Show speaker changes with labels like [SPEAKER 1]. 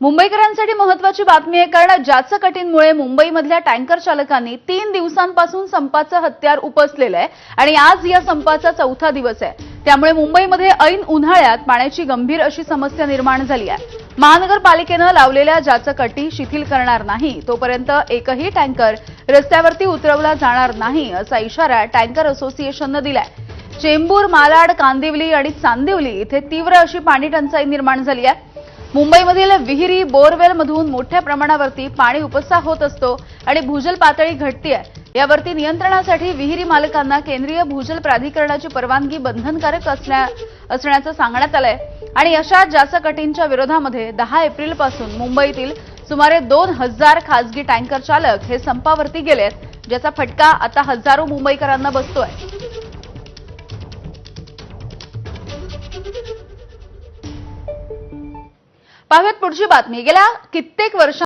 [SPEAKER 1] मुंबईकरांसाठी महत्वाची बातमी आहे कारण ज्याचं कटींमुळे मुंबईमधल्या टँकर चालकांनी तीन दिवसांपासून संपाचं हत्यार उपसलेलं आहे आणि आज या संपाचा चौथा दिवस आहे. त्यामुळे मुंबईमध्ये ऐन उन्हाळ्यात पाण्याची गंभीर अशी समस्या निर्माण झाली आहे. महानगरपालिकेनं लावलेल्या ज्याचं कटी शिथिल करणार नाही तोपर्यंत एकही टँकर रस्त्यावरती उतरवला जाणार नाही असा इशारा टँकर असोसिएशननं दिलाय. चेंबूर मालाड कांदिवली आणि चांदिवली इथे तीव्र अशी पाणी टंचाई निर्माण झाली आहे. मुंबईमधील विहिरी बोरवेलमधून मोठ्या प्रमाणावरती पाणी उपसा होत असतो आणि भूजल पातळी घटतीय. यावरती नियंत्रणासाठी विहिरी मालकांना केंद्रीय भूजल प्राधिकरणाची परवानगी बंधनकारक असल्या असण्याचं सांगण्यात आलंय. आणि अशा जास्त विरोधामध्ये दहा एप्रिलपासून मुंबईतील सुमारे दोन हजार खासगी टँकर चालक हे संपावरती गेलेत ज्याचा फटका आता हजारो मुंबईकरांना बसतोय. पाहूयात पुढची बातमी. गेल्या कित्येक वर्ष